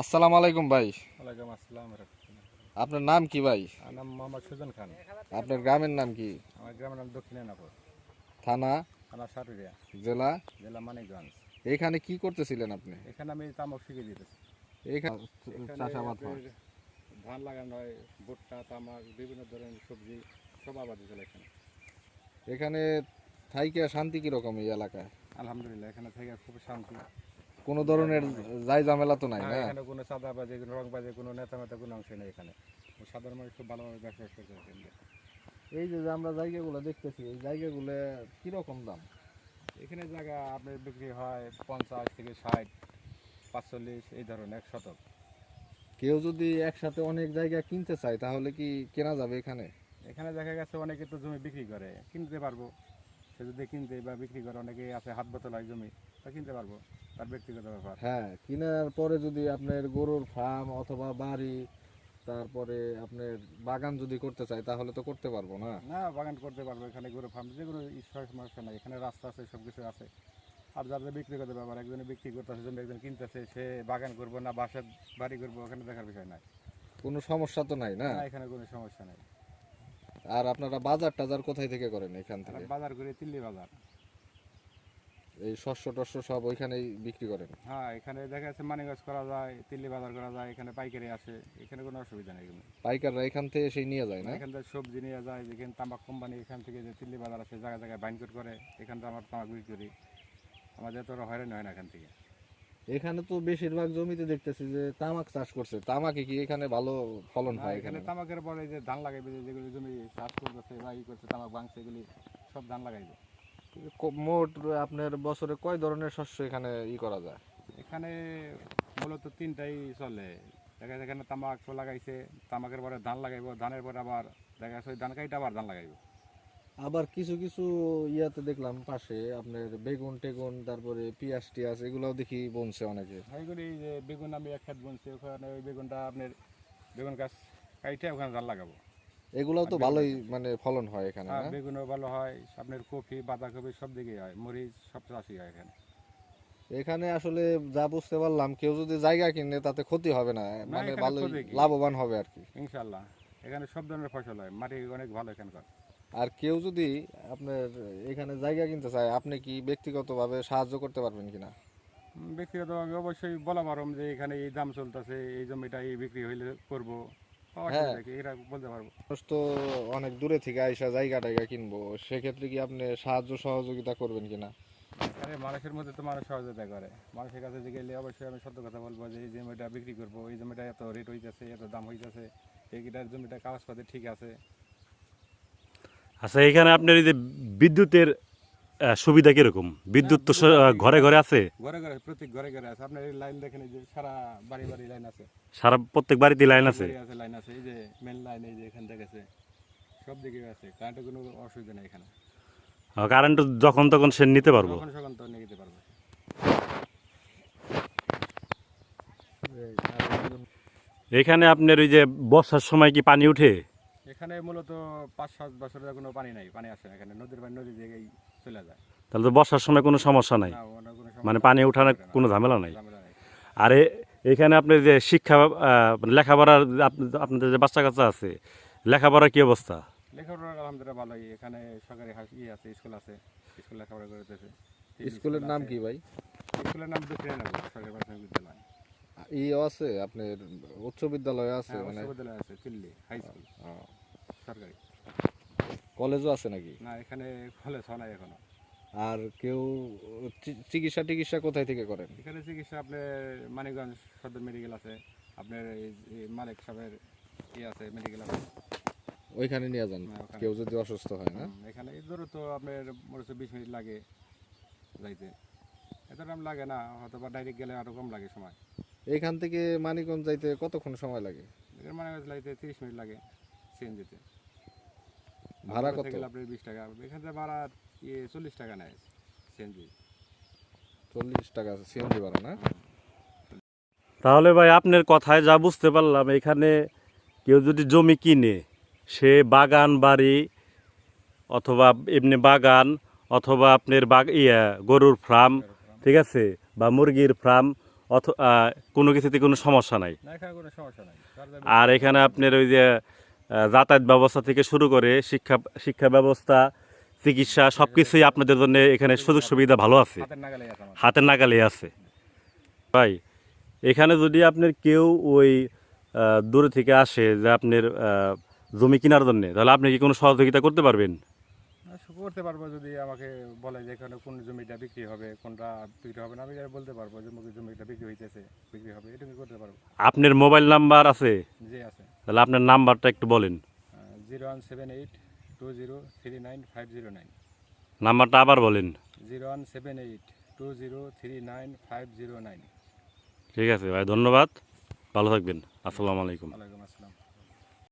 আসসালামু আলাইকুম ভাই। ওয়ালাইকুম আসসালাম আপনার নাম কি ভাই? আমার নাম মোহাম্মদ সুজন খান। আপনার গ্রামের নাম কি? আমার গ্রামের নাম দক্ষিণে নাপুর থানা? থানা সাটুরিয়া জেলা? জেলা মানিকগঞ্জ। এখানে কি করতেছিলেন আপনি? এখানে আমি তামাক শিখে দিতেছি। এখানে চাষাবাদ হয়। ধান লাগানো হয় ভুট্টা তামাক বিভিন্ন ধরনের সবজি সব আবাদ চলে এখানে। এখানে থাইকে শান্তি কীরকম এই এলাকায়? আলহামদুলিল্লাহ এখানে থেকে খুব শান্তি। কোনো ধরনের যাই ঝামেলা তো নাই না, এখানে কোনো চাঁদাবাজি কোনো রং বাজে কোনো নেতা মেতা কোনো অংশ নেই এখানে। সাধারণ মানুষ খুব ভালোভাবে ব্যবসা করতে এই যে যে আমরা জায়গাগুলো দেখতেছি এই জায়গাগুলো কীরকম দাম? এখানে জায়গা আপনার বিক্রি হয় পঞ্চাশ থেকে ষাট পাঁচচল্লিশ এই ধরনের এক শতক। কেউ যদি একসাথে অনেক জায়গা কিনতে চায় তাহলে কি কেনা যাবে এখানে? এখানে দেখা গেছে অনেকে তো জমি বিক্রি করে কিনতে পারব। সে যদি কিনতে বা বিক্রি করে অনেকে আছে হাত বোতলায় জমি তা কিনতে পারব তার ব্যক্তিগত ব্যাপার। হ্যাঁ কেনার পরে যদি আপনার গরুর ফার্ম অথবা বাড়ি তারপরে আপনার বাগান যদি করতে চায় তাহলে তো করতে পারব না। না বাগান করতে পারব এখানে গরু ফার্ম যে কোনো সমস্যা নাই এখানে রাস্তা আছে সব কিছু আছে। আর যাদের বিক্রি করতে ব্যাপার একজনে বিক্রি করতেছে জমি একজন কিনতেছে সে বাগান করব না বাসার বাড়ি করব ওখানে দেখার বিষয় নাই। কোনো সমস্যা তো নাই না এখানে কোনো সমস্যা নাই। আর আপনারা বাজার টাজার কোথায় থেকে করেন এখান থেকে? বাজার করে তিল্লি বাজার। এই শস্য টস্য সব ওইখানেই বিক্রি করেন? হ্যাঁ এখানে দেখা যাচ্ছে মানিগঞ্জ করা যায় তিল্লি বাজার করা যায় এখানে পাইকারি আসে এখানে কোনো অসুবিধা নেই পাইকাররা এখান থেকে সেই নিয়ে যায় না? এখান থেকে সবজি নিয়ে যায় যেখানে তামাক কোম্পানি এখান থেকে যে তিল্লি বাজার আছে জায়গায় জায়গায় বাইনকোট করে এখান থেকে আমার তামাক বিক্রি করি। আমাদের তো হয়রানি হয় না এখান থেকে। এখানে তো বেশিরভাগ জমিতে দেখতেছি যে তামাক চাষ করছে। তামাকে কি এখানে ভালো ফলন হয় এখানে তামাকের পরে যে ধান লাগাইবে যেগুলি জমি চাষ করতেছে বা ই করছে তামাক ভাঙছে এগুলি সব ধান লাগাইবে। মোট আপনার বছরে কয় ধরনের শস্য এখানে ই করা যায়? এখানে মূলত তিনটাই চলে। দেখা যাচ্ছে এখানে তামাক লাগাইছে তামাকের পরে ধান লাগাইবো ধানের পরে আবার দেখা যাচ্ছে ওই ধান কাইটা আবার ধান লাগাইবো। আবার কিছু কিছু ইয়াতে দেখলাম পাশে আপনার বেগুন টেগুন তারপরে পিয়াজ টিয়াজ এগুলোও দেখি বনছে অনেকে। এইগুলি যে বেগুন আমি এক খেত বুনছি ওখানে ওই বেগুনটা আপনার বেগুন গাছ কাইটে ওখানে ধান লাগাবো। এগুলোও তো ভালোই মানে ফলন হয় এখানে হ্যাঁ বেগুনও ভালো হয় আপনার কপি বাঁধাকপি সব দিকেই হয় মরিচ সব চাষই হয় এখানে। এখানে আসলে যা বুঝতে পারলাম কেউ যদি জায়গা কিনে তাতে ক্ষতি হবে না মানে ভালোই লাভবান হবে আর কি। ইনশাল্লাহ এখানে সব ধরনের ফসল হয় মাটি অনেক ভালো এখানকার। আর কেউ যদি আপনার এখানে জায়গা কিনতে চায় আপনি কি ব্যক্তিগতভাবে সাহায্য করতে পারবেন কিনা? ব্যক্তিগতভাবে অবশ্যই বলা পারম যে এখানে এই দাম চলতেছে এই জমিটা এই বিক্রি হইলে করব। অসুবিধা এরা বলতে পারব। তো অনেক দূরে থেকে আইসা জায়গা টাইগা কিনবো সেক্ষেত্রে কি আপনি সাহায্য সহযোগিতা করবেন কিনা? আরে মানুষের মধ্যে তো মানুষ সহযোগিতা করে। মানুষের কাছে যে গেলে অবশ্যই আমি সত্য কথা বলব যে এই জমিটা বিক্রি করব এই জমিটা এত রেট হইতেছে এত দাম হইতেছে এইটার জমিটা কাগজপাতি ঠিক আছে। আচ্ছা এখানে আপনার এই যে বিদ্যুতের সুবিধা কীরকম? বিদ্যুৎ তো ঘরে ঘরে আছে? ঘরে ঘরে প্রত্যেক ঘরে ঘরে আছে। আপনার এই লাইন দেখেন এই যে সারা বাড়ি বাড়ি লাইন আছে। সারা প্রত্যেক বাড়িতে লাইন আছে? আছে লাইন আছে। এই যে মেন লাইন এই যে এখান থেকে আছে। সব দিকে আছে। কারেন্টের কোনো অসুবিধা নেই এখানে। কারেন্ট যখন তখন সে নিতে পারব? যখন সখন তো নিয়ে যেতে পারব। এখানে আপনার ওই যে বর্ষার সময় কি পানি উঠে? এখানে মূলত পাঁচ সাত বছরের কোনো পানি নাই পানি আসে না। এখানে নদীর পানি নদী দিকেই চলে যায়। তাহলে তো বর্ষার সময় কোনো সমস্যা নাই? মানে পানি ওঠানোর কোনো ঝামেলা নাই। আর এখানে আপনি যে শিক্ষা আহ, লেখাপড়ার আপনাদের যে বাচ্চা কাচ্চা আছে লেখাপড়ার কি অবস্থা? লেখাপড়া আলহামদুলিল্লাহ ভালোই। এখানে সরকারি ইয়ে আছে স্কুল আছে। স্কুল লেখাপড়া করতেছে। স্কুলের নাম কি ভাই? স্কুলের নাম দক্ষিণে সরকারি প্রাথমিক বিদ্যালয়। ইও আছে আপনার উচ্চ বিদ্যালয় আছে হ্যাঁ মানে? উচ্চ বিদ্যালয় আছে দিল্লি হাই স্কুল। সরকারি কলেজও আছে নাকি? না এখানে কলেজ হয় নাই এখনও। আর কেউ চিকিৎসা টিকিৎসা কোথায় থেকে করেন? এখানে চিকিৎসা আপনার মানিকগঞ্জ সদর মেডিকেল আছে আপনার এই মালিক সাহেবের ইয়ে আছে মেডিকেল আছে। ওইখানে নিয়ে যান? হ্যাঁ, কেউ যদি অসুস্থ হয় না? এখানে ধরো তো আপনার মনে হচ্ছে বিশ মিনিট লাগে যাইতে। এত টাইম লাগে না হয়তো বা ডাইরেক্ট গেলে আরও কম লাগে সময়। এইখান থেকে মানিকগঞ্জ যাইতে কতক্ষণ সময় লাগে? এখানে মানিকগঞ্জ লাগতে তিরিশ মিনিট লাগে সিএনজিতে। ভাড়া কত? আপনার বিশ টাকা এখান থেকে ভাড়া ইয়ে চল্লিশ টাকা নেয় সিএনজি। চল্লিশ টাকা সিএনজি ভাড়া না? তাহলে ভাই আপনার কথায় যা বুঝতে পারলাম এখানে কেউ যদি জমি কিনে সে বাগান বাড়ি অথবা এমনি বাগান অথবা আপনার বাগ ইয়া গরুর ফার্ম ঠিক আছে? বা মুরগির ফার্ম অথ কোনো কিছুতে কোনো সমস্যা নাই। আর এখানে আপনার ওই যে যাতায়াত ব্যবস্থা থেকে শুরু করে শিক্ষা শিক্ষা ব্যবস্থা চিকিৎসা সব কিছুই আপনাদের জন্য এখানে সুযোগ সুবিধা ভালো আছে। হাতের নাগালে আছে ভাই এখানে যদি আপনার কেউ ওই দূরে থেকে আসে যে আপনার জমি কেনার জন্যে তাহলে আপনি কি কোনো সহযোগিতা করতে পারবেন? করতে পারব যদি আমাকে বলে যে এখানে কোন জমিটা বিক্রি হবে কোনটা বিক্রি হবে না আমি বলতে পারব যে জমিটা বিক্রি হইতেছে বিক্রি হবে এটুকু করতে পারব। আপনার মোবাইল নাম্বার আছে? যে আছে। তাহলে আপনার নাম্বারটা একটু বলেন। Zero one seven eight two zero three nine five zero nine. নাম্বারটা আবার বলেন। Zero one seven eight two zero three nine five zero nine. ঠিক আছে ভাই ধন্যবাদ। ভালো থাকবেন। আসসালামু আলাইকুম। ওয়ালাইকুম আসসালাম।